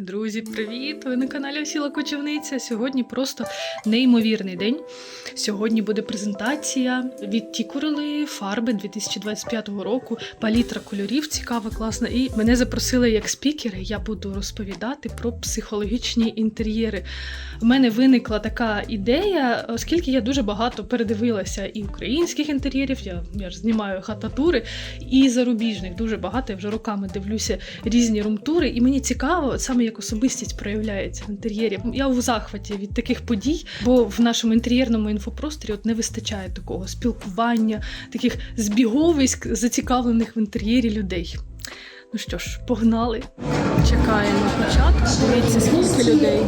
Друзі, привіт! Ви на каналі Осіла Кочівниця. Сьогодні просто неймовірний день. Сьогодні буде презентація від Тікурили фарби 2025 року. Палітра кольорів цікава, класна. І мене запросили як спікера. Я буду розповідати про психологічні інтер'єри. У мене виникла така ідея, оскільки я дуже багато передивилася і українських інтер'єрів. Я, я ж знімаю хататури, і зарубіжних дуже багато. Я вже роками дивлюся різні румтури, і мені цікаво, саме як особистість проявляється в інтер'єрі. Я у захваті від таких подій, бо в нашому інтер'єрному інфопросторі от не вистачає такого спілкування, таких збіговиськ зацікавлених в інтер'єрі людей. Ну що ж, погнали. Чекаємо початку. Дивіться, скільки людей.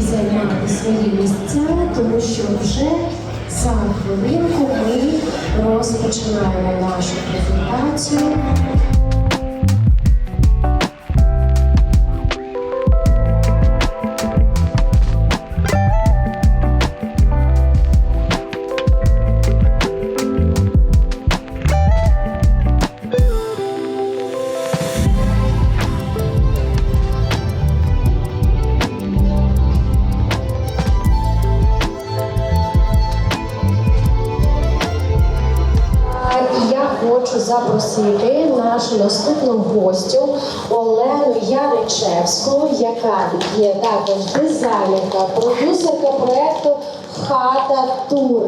Зайняти свої місця, тому що вже за хвилинку ми розпочинаємо нашу презентацію. Хочу запросити нашу наступну гостю Олену Яричевську, яка є також дизайнерка, продюсерка проекту Хата Тур,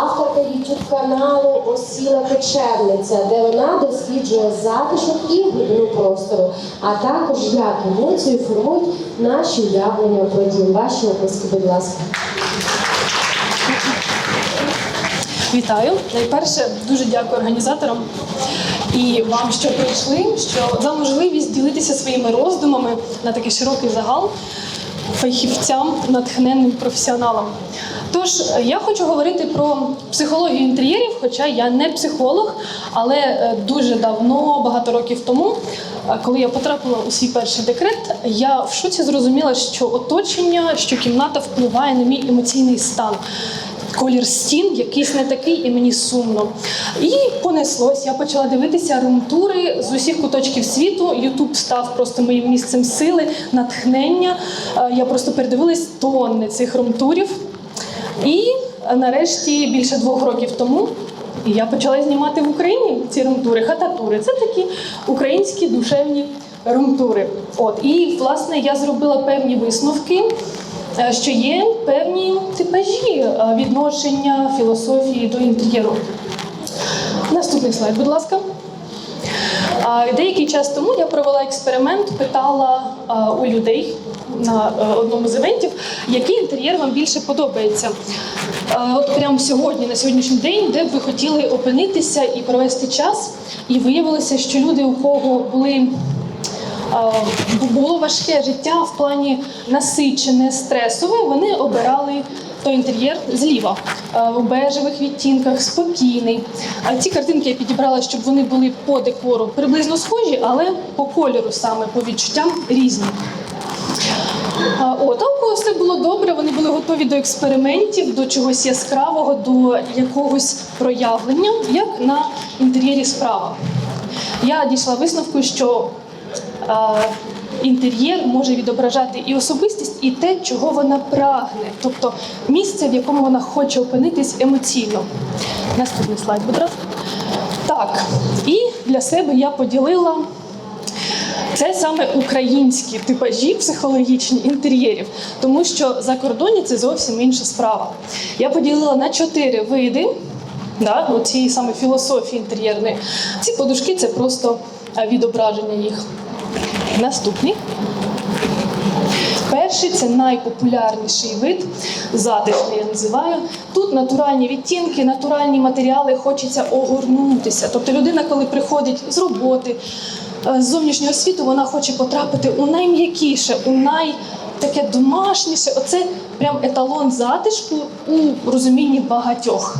авторка youtube каналу Осіла Печерниця, де вона досліджує затишок і глибину простору, а також як емоції формують наші уявлення про. Ваші описки, будь ласка. Вітаю! Найперше дуже дякую організаторам і вам, що прийшли, що за можливість ділитися своїми роздумами на такий широкий загал фахівцям, натхненним професіоналам. Тож я хочу говорити про психологію інтер'єрів, хоча я не психолог, але е, дуже давно, багато років тому, е, коли я потрапила у свій перший декрет, я в шоці зрозуміла, що оточення, що кімната впливає на мій емоційний стан колір стін якийсь не такий, і мені сумно. І понеслось. Я почала дивитися румтури з усіх куточків світу. Ютуб став просто моїм місцем сили, натхнення. Е, Я просто передивилась тонни цих румтурів. І нарешті, більше двох років тому. Я почала знімати в Україні ці румтури, хататури. Це такі українські душевні румтури. От і власне я зробила певні висновки що є певні типажі е, відношення філософії до інтер'єру. Наступний слайд, будь ласка. Деякий час тому я провела експеримент, питала у людей на е, одному з івентів, який інтер'єр вам більше подобається. От прямо сьогодні, на сьогоднішній день, де б ви хотіли опинитися і провести час, і виявилося, що люди, у кого були Е, було важке життя в плані насичене, стресове, вони обирали той інтер'єр зліва е, у бежевих відтінках, спокійний. А ці картинки я підібрала, щоб вони були по декору приблизно схожі, але по кольору саме по відчуттям різні. От, кого все було добре, вони були готові до експериментів, до чогось яскравого, до якогось проявлення, як на інтер'єрі справа. Я дійшла висновку, що інтер'єр може відображати і особистість, і те, чого вона прагне, тобто місце, в якому вона хоче опинитись емоційно. Наступний слайд, будь ласка. Так, і для себе я поділила. Це саме українські типажі психологічні інтер'єрів, тому що за кордоні це зовсім інша справа. Я поділила на чотири види да, цієї саме філософії інтер'єрної. Ці подушки це просто е, відображення їх. Наступний. Перший це найпопулярніший вид, затишний я називаю. Тут натуральні відтінки, натуральні матеріали, хочеться огорнутися. Тобто людина, коли приходить з роботи, е, з зовнішнього світу, вона хоче потрапити у найм'якіше, у най таке домашніше. Оце прям еталон затишку у розумінні багатьох.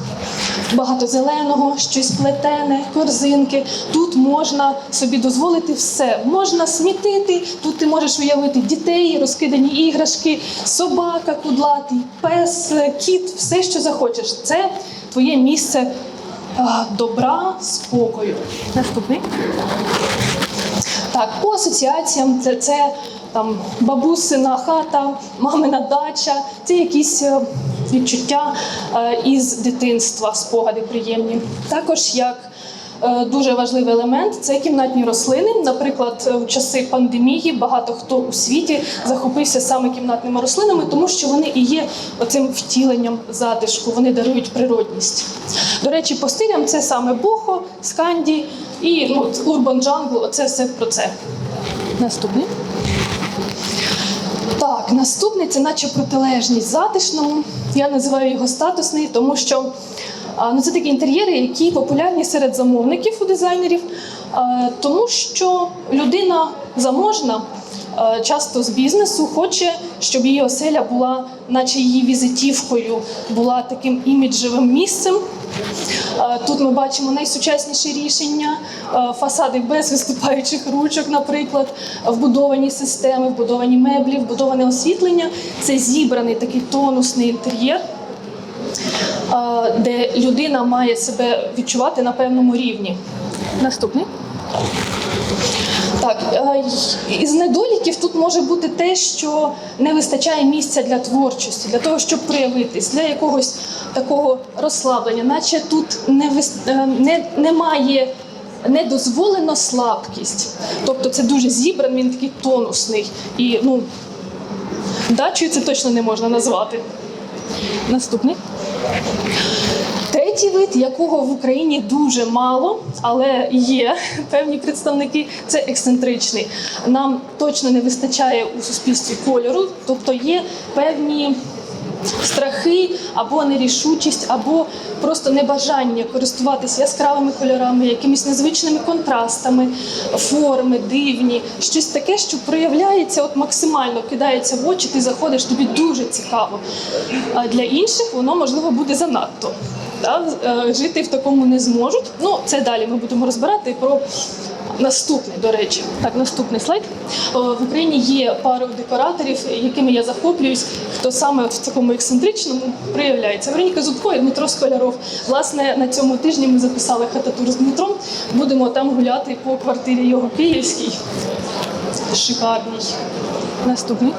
Багато зеленого, щось плетене, корзинки. Тут можна собі дозволити все. Можна смітити. Тут ти можеш уявити дітей, розкидані іграшки, собака, кудлатий, пес, кіт, все, що захочеш. Це твоє місце добра, спокою. Наступний. Так, Так, по асоціаціям це, це там бабусина хата, мамина дача, це якісь е, відчуття е, із дитинства, спогади приємні. Також як е, дуже важливий елемент це кімнатні рослини. Наприклад, в часи пандемії багато хто у світі захопився саме кімнатними рослинами, тому що вони і є оцим втіленням затишку, вони дарують природність. До речі, по стилям це саме бохо, сканді і ну, урбан джангл. Оце все про це. Наступний. Наступний це наче протилежність затишному. Я називаю його статусний, тому що ну, це такі інтер'єри, які популярні серед замовників у дизайнерів, тому що людина заможна. А, Часто з бізнесу хоче, щоб її оселя була, наче її візитівкою, була таким іміджевим місцем. Е, Тут ми бачимо найсучасніші рішення, е, фасади без виступаючих ручок, наприклад, вбудовані системи, вбудовані меблі, вбудоване освітлення. Це зібраний такий тонусний інтер'єр, е, де людина має себе відчувати на певному рівні. Наступний. Так, е, із недоліків тут може бути те, що не вистачає місця для творчості, для того, щоб проявитись, для якогось такого розслаблення, наче тут не, е, не, немає. Не дозволено слабкість. Тобто це дуже зібраний, він такий тонусний. І ну, дачею це точно не можна назвати. Наступний. Третій вид, якого в Україні дуже мало, але є певні представники, це ексцентричний. Нам точно не вистачає у суспільстві кольору, тобто є певні страхи або нерішучість, або просто небажання користуватися яскравими кольорами, якимись незвичними контрастами, форми дивні, щось таке, що проявляється от максимально, кидається в очі, ти заходиш, тобі дуже цікаво. А для інших воно можливо буде занадто. Да? Е, Жити в такому не зможуть. Ну, це далі ми будемо розбирати про наступний, до речі. Так, наступний слайд. В Україні є пару декораторів, якими я захоплююсь, хто саме в такому ексцентричному проявляється. Вероніка Зубко і Дмитро Сколяров. Власне, на цьому тижні ми записали хататур з Дмитром. Будемо там гуляти по квартирі його київській. Шикарній. Наступний.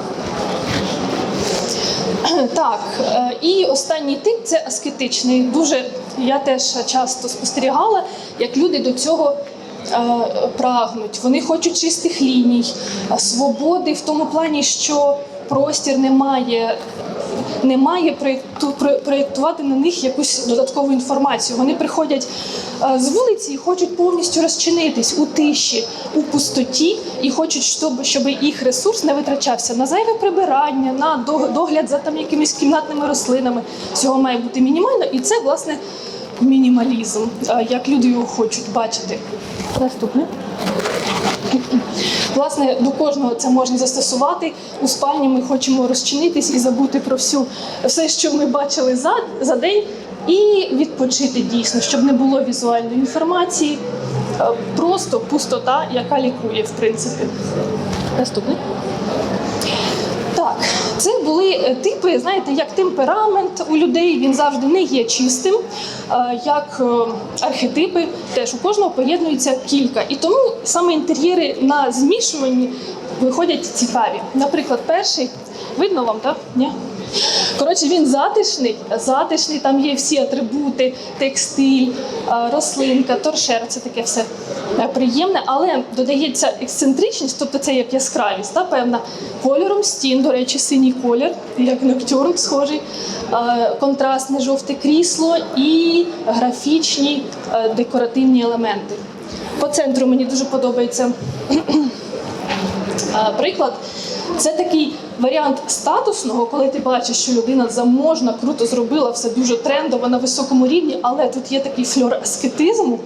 Так, е, і останній тип це аскетичний. Дуже я теж часто спостерігала, як люди до цього е, прагнуть. Вони хочуть чистих ліній, е, свободи в тому плані, що простір не має. Не має проєкту, про- проєктувати на них якусь додаткову інформацію. Вони приходять е, з вулиці і хочуть повністю розчинитись у тиші, у пустоті, і хочуть, щоб, щоб їх ресурс не витрачався на зайве прибирання, на до- догляд за там якимись кімнатними рослинами. Всього має бути мінімально, і це власне мінімалізм, е, як люди його хочуть бачити. Наступне. Власне, до кожного це можна застосувати. У спальні ми хочемо розчинитись і забути про всю все, що ми бачили за, за день, і відпочити дійсно, щоб не було візуальної інформації. Е, Просто пустота, яка лікує, в принципі. Наступний. Це були е, типи, знаєте, як темперамент у людей, він завжди не є чистим, е, як е, архетипи, теж у кожного поєднується кілька. І тому саме інтер'єри на змішуванні виходять цікаві. Наприклад, перший, видно вам, так? Ні? Коротше, він затишний, затишний, там є всі атрибути, текстиль, рослинка, торшер, це таке все е, приємне, але додається ексцентричність, тобто це як яскравість, та, певна, кольором стін, до речі, синій колір, як ноктюрн схожий, контрастне жовте крісло і графічні е, декоративні елементи. По центру мені дуже подобається Приклад, це такий варіант статусного, коли ти бачиш, що людина заможна, круто зробила, все дуже трендово на високому рівні, але тут є такий фльор аскетизму,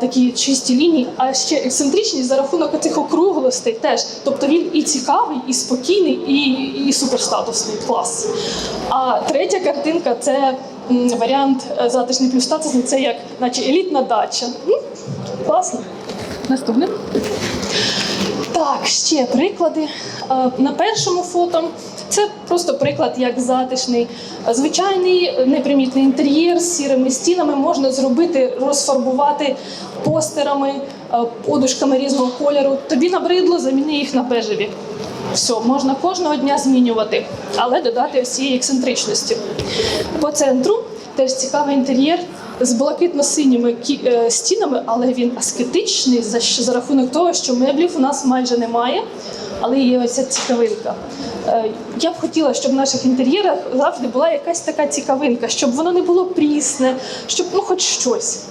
такі чисті лінії, а ще ексцентричність за рахунок цих округлостей теж. Тобто він і цікавий, і спокійний, і, і суперстатусний клас. А третя картинка це варіант е, затишний плюс статусний, це як наче елітна дача. Класно. Наступне. Так, ще приклади. Е, На першому фото це просто приклад як затишний, е, звичайний непримітний інтер'єр з сірими стінами можна зробити, розфарбувати постерами, е, подушками різного кольору. Тобі набридло, заміни їх на бежеві. Все, можна кожного дня змінювати, але додати ось цієї ексцентричності. По центру теж цікавий інтер'єр з блакитно-синіми е, стінами, але він аскетичний за, за рахунок того, що меблів у нас майже немає, але є оця цікавинка. Е, Я б хотіла, щоб в наших інтер'єрах завжди була якась така цікавинка, щоб воно не було прісне, щоб ну хоч щось.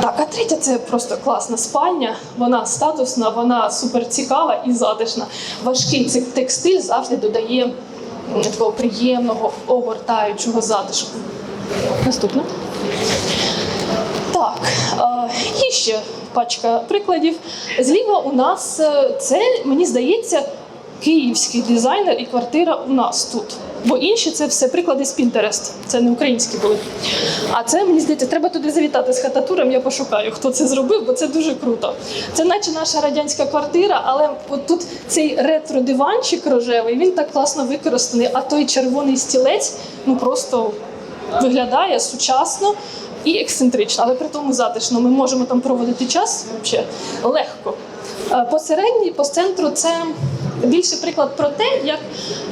Так, а третя це просто класна спальня. Вона статусна, вона супер цікава і затишна. Важкий текстиль завжди додає такого приємного, огортаючого затишку. Наступне. Так, е, і ще пачка прикладів. Зліва у нас е, це, мені здається, київський дизайнер і квартира у нас тут. Бо інші це все приклади з Pinterest. Це не українські були. А це мені здається, треба туди завітати з хататуром. Я пошукаю, хто це зробив, бо це дуже круто. Це наче наша радянська квартира, але от тут цей ретро-диванчик рожевий, він так класно використаний, а той червоний стілець ну просто виглядає сучасно і ексцентрично, але при тому затишно. Ми можемо там проводити час взагалі легко. Е, Посередній, по центру це більше приклад про те, як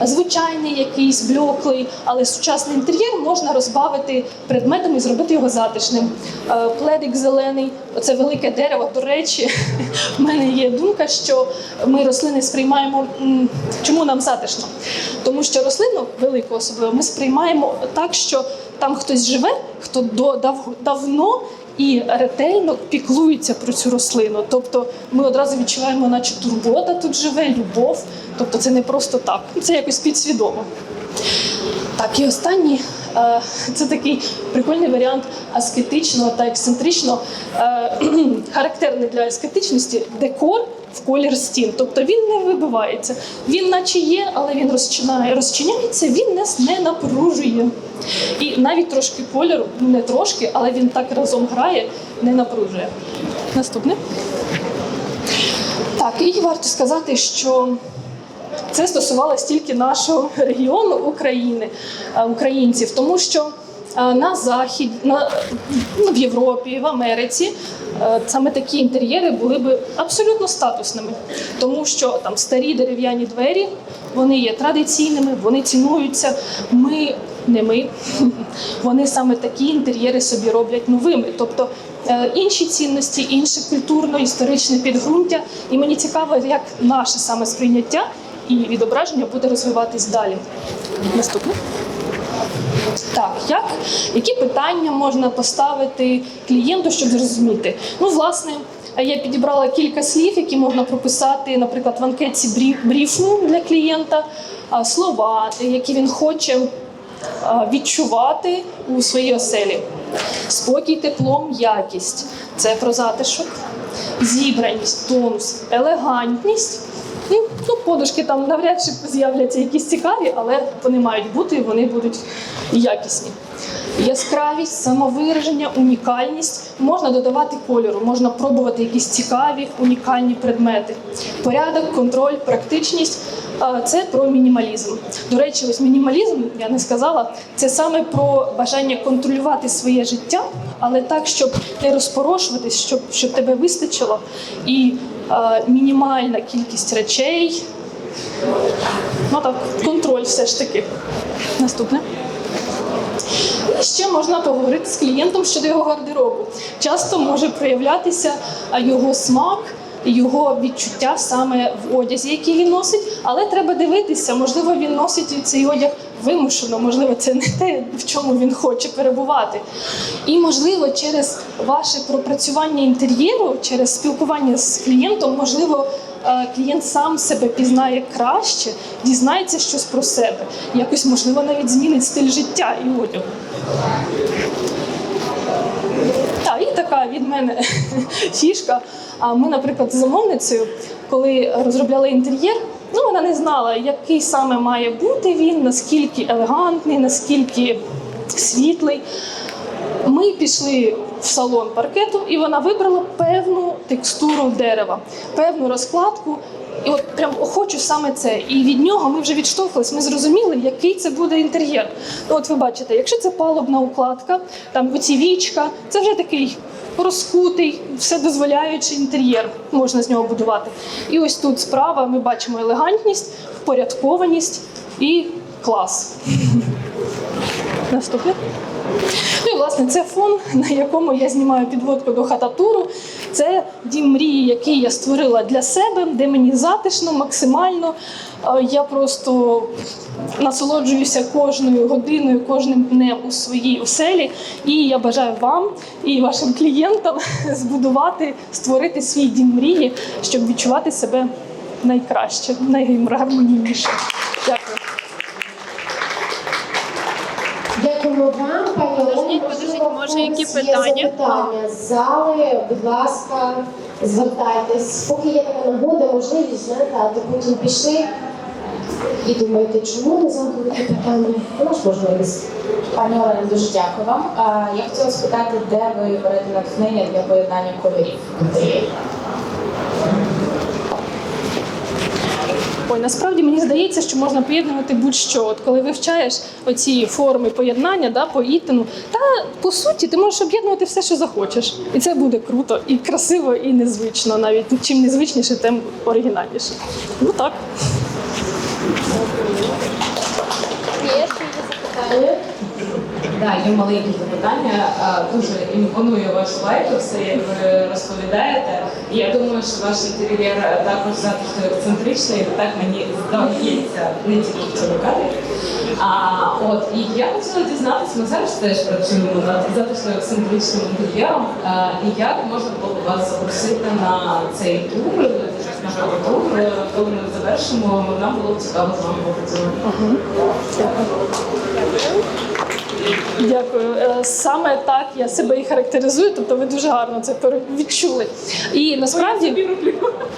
звичайний якийсь блеклий, але сучасний інтер'єр можна розбавити предметами і зробити його затишним. Е, Пледик зелений, це велике дерево. До речі, в мене є думка, що ми рослини сприймаємо. Чому нам затишно? Тому що рослину велику особливо ми сприймаємо так, що там хтось живе, хто до дав, давно і ретельно піклується про цю рослину. Тобто ми одразу відчуваємо, наче турбота тут живе, любов. Тобто це не просто так, це якось підсвідомо. Так, і останній е, це такий прикольний варіант аскетичного та ексцентричного, е, характерний для аскетичності декор в колір стін. Тобто він не вибивається. Він наче є, але він розчиняється, він нас не напружує. І навіть трошки кольору, ну, не трошки, але він так разом грає, не напружує. Наступне. Так, і варто сказати, що це стосувалося тільки нашого регіону України, українців, тому що на захід, на, ну, в Європі, в Америці саме такі інтер'єри були б абсолютно статусними, тому що там старі дерев'яні двері вони є традиційними, вони цінуються. Ми не ми, вони саме такі інтер'єри собі роблять новими. Тобто е, інші цінності, інше культурно-історичне підґрунтя. І мені цікаво, як наше саме сприйняття і відображення буде розвиватись далі. Наступне. Так, як, які питання можна поставити клієнту, щоб зрозуміти? Ну, власне, я підібрала кілька слів, які можна прописати, наприклад, в анкетці брі- бріфу для клієнта, слова, які він хоче відчувати у своїй оселі. Спокій, тепло, м'якість це про затишок, зібраність, тонус, елегантність. І, ну, подушки там навряд чи з'являться якісь цікаві, але вони мають бути і вони будуть якісні. Яскравість, самовираження, унікальність можна додавати кольору, можна пробувати якісь цікаві, унікальні предмети. Порядок, контроль, практичність це про мінімалізм. До речі, ось мінімалізм, я не сказала, це саме про бажання контролювати своє життя, але так, щоб не розпорошуватись, щоб, щоб тебе вистачило. І а, мінімальна кількість речей. Ну так, контроль все ж таки. Наступне. Ще можна поговорити з клієнтом щодо його гардеробу. Часто може проявлятися його смак, його відчуття саме в одязі, який він носить, але треба дивитися, можливо, він носить цей одяг вимушено, можливо, це не те, в чому він хоче перебувати. І, можливо, через ваше пропрацювання інтер'єру, через спілкування з клієнтом, можливо, е, клієнт сам себе пізнає краще, дізнається щось про себе. Якось, можливо, навіть змінить стиль життя і одягу. Так, і така від мене фішка. А ми, наприклад, з замовницею, коли розробляли інтер'єр, ну вона не знала, який саме має бути він, наскільки елегантний, наскільки світлий. Ми пішли в салон паркету, і вона вибрала певну текстуру дерева, певну розкладку. І от прям хочу саме це. І від нього ми вже відштовхувались, ми зрозуміли, який це буде інтер'єр. Ну, От ви бачите, якщо це палубна укладка, там оці вічка, це вже такий розкутий, все дозволяючий інтер'єр можна з нього будувати. І ось тут справа ми бачимо елегантність, впорядкованість і клас. Наступне. Ну і власне це фон, на якому я знімаю підводку до хататуру. Це дім мрії, який я створила для себе, де мені затишно, максимально. Е, Я просто насолоджуюся кожною годиною, кожним днем у своїй оселі. І я бажаю вам і вашим клієнтам збудувати, створити свій дім мрії, щоб відчувати себе найкраще, найгармонійніше. Дякую. Дякуємо вам, пані Олені. Подождіть, Можливо, які питання? є питання? запитання з зали, будь ласка, звертайтесь. Поки є така нагода, можливість, знаєте, а то потім пішли і думаєте, чому не задали питання? Ну, ж можливість. Пані Олені, дуже дякую вам. А, Я хотіла спитати, де ви берете натхнення для поєднання кольорів Ой, насправді мені здається, що можна поєднувати будь-що. От коли вивчаєш оці форми поєднання да, по ітину, та по суті ти можеш об'єднувати все, що захочеш. І це буде круто, і красиво, і незвично. Навіть чим незвичніше, тим оригінальніше. Ну так. Так, є маленькі запитання. Дуже імпонує ваш лайк, все як ви розповідаєте. Я думаю, що ваш інтер'єр також затишно ексцентричний, так мені здається, не тільки в цьому кадрі. А, от, і я хотіла дізнатися, ми зараз теж працюємо над затишно ексцентричним інтер'єром. І як можна було вас запросити на цей тур, можливо, тур, коли ми завершимо, нам було б цікаво з вами попрацювати. Е, Саме так я себе і характеризую, тобто ви дуже гарно це відчули. І насправді,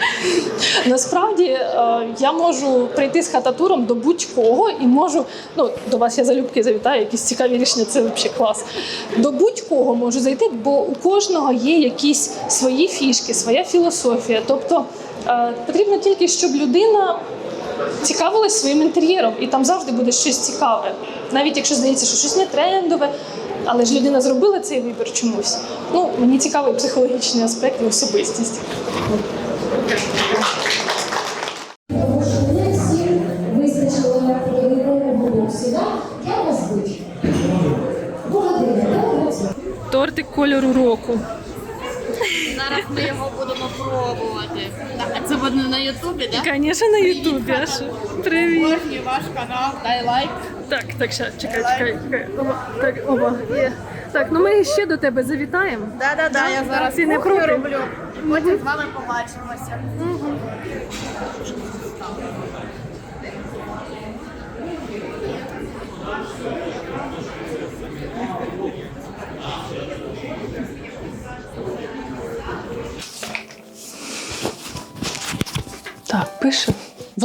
насправді е, я можу прийти з хататуром до будь-кого і можу, ну до вас я залюбки завітаю, якісь цікаві рішення, це взагалі клас. До будь-кого можу зайти, бо у кожного є якісь свої фішки, своя філософія. Тобто е, потрібно тільки, щоб людина цікавилась своїм інтер'єром, і там завжди буде щось цікаве. Навіть якщо здається, що щось не трендове, але ж людина зробила цей вибір чомусь. Ну, мені цікавий психологічний аспект і особистість. Тому що не всім вистачило на проведення боксі, так? Вас звуть? Тортик кольору року. Зараз ми його будемо пробувати. Так, а це буде на Ютубі, так? Звісно, на Ютубі. Привіт. Ваш канал, дай лайк. Так, так, ща, чекай, чекай, чекай. Оба, так, оба, є. Так, ну ми ще до тебе завітаємо. Да-да-да, я зараз не кухню роблю. Потім з вами побачимося. Так, пише.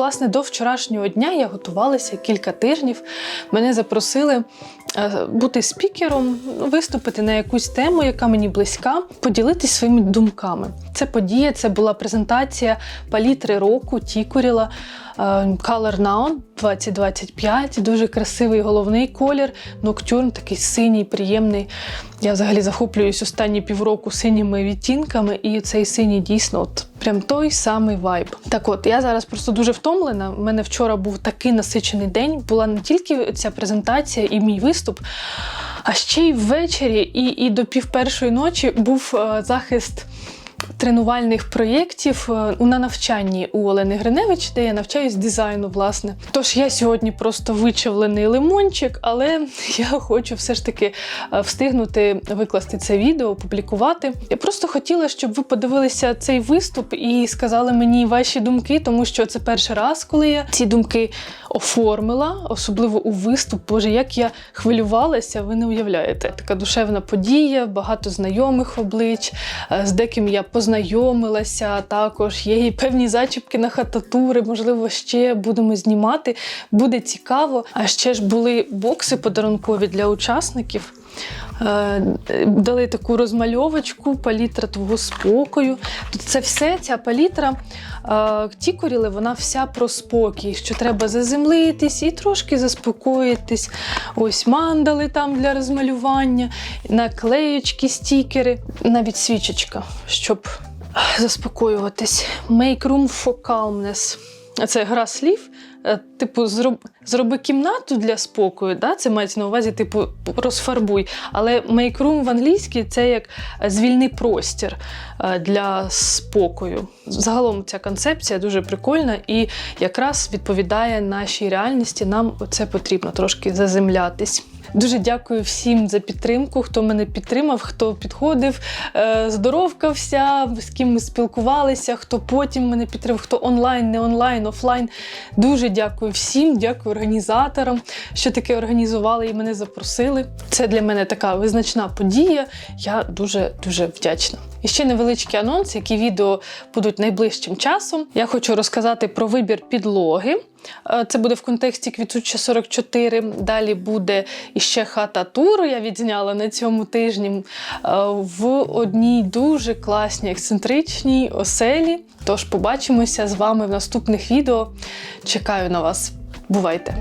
Власне, до вчорашнього дня я готувалася кілька тижнів. Мене запросили бути спікером, виступити на якусь тему, яка мені близька, поділитись своїми думками. Це подія, це була презентація палітри року Тікуріла е, Color Now 2025. Дуже красивий головний колір. Ноктюрн, такий синій, приємний. Я взагалі захоплююсь останні півроку синіми відтінками, і цей синій дійсно от прям той самий вайб. Так от, я зараз просто дуже втомлена. У мене вчора був такий насичений день. Була не тільки ця презентація і мій виступ, а ще й ввечері, і, і до пів першої ночі був е, захист. Тренувальних проєктів е, на навчанні у Олени Гриневич, де я навчаюсь дизайну, власне. Тож я сьогодні просто вичавлений лимончик, але я хочу все ж таки е, встигнути викласти це відео, опублікувати. Я просто хотіла, щоб ви подивилися цей виступ і сказали мені ваші думки, тому що це перший раз, коли я ці думки оформила, особливо у виступ. Боже, як я хвилювалася, ви не уявляєте. Така душевна подія, багато знайомих облич, е, з деким я познайомилася. Також є і певні зачіпки на хататури, можливо, ще будемо знімати. Буде цікаво. А ще ж були бокси подарункові для учасників. Е, Дали таку розмальовочку, палітра твого спокою. Тут це все, ця палітра е, тікоріли, вона вся про спокій, що треба заземлитись і трошки заспокоїтись. Ось мандали там для розмалювання, наклеєчки, стікери, навіть свічечка, щоб заспокоюватись. Make room for calmness. Це гра слів. Е, Типу, зроб, зроби кімнату для спокою, да? це мається на увазі, типу, розфарбуй. Але make room в англійській це як е, звільни простір е, для спокою. Загалом ця концепція дуже прикольна і якраз відповідає нашій реальності. Нам це потрібно трошки заземлятись. Дуже дякую всім за підтримку, хто мене підтримав, хто підходив, здоровкався, з ким ми спілкувалися, хто потім мене підтримав, хто онлайн, не онлайн, офлайн. Дуже дякую всім, дякую організаторам, що таке організували і мене запросили. Це для мене така визначна подія. Я дуже дуже вдячна. І ще невеличкий анонс, які відео будуть найближчим часом. Я хочу розказати про вибір підлоги. Е, Це буде в контексті квітуча 44. Далі буде іще хата туру. Я відзняла на цьому тижні е, в одній дуже класній ексцентричній оселі. Тож побачимося з вами в наступних відео. Чекаю на вас. Бувайте!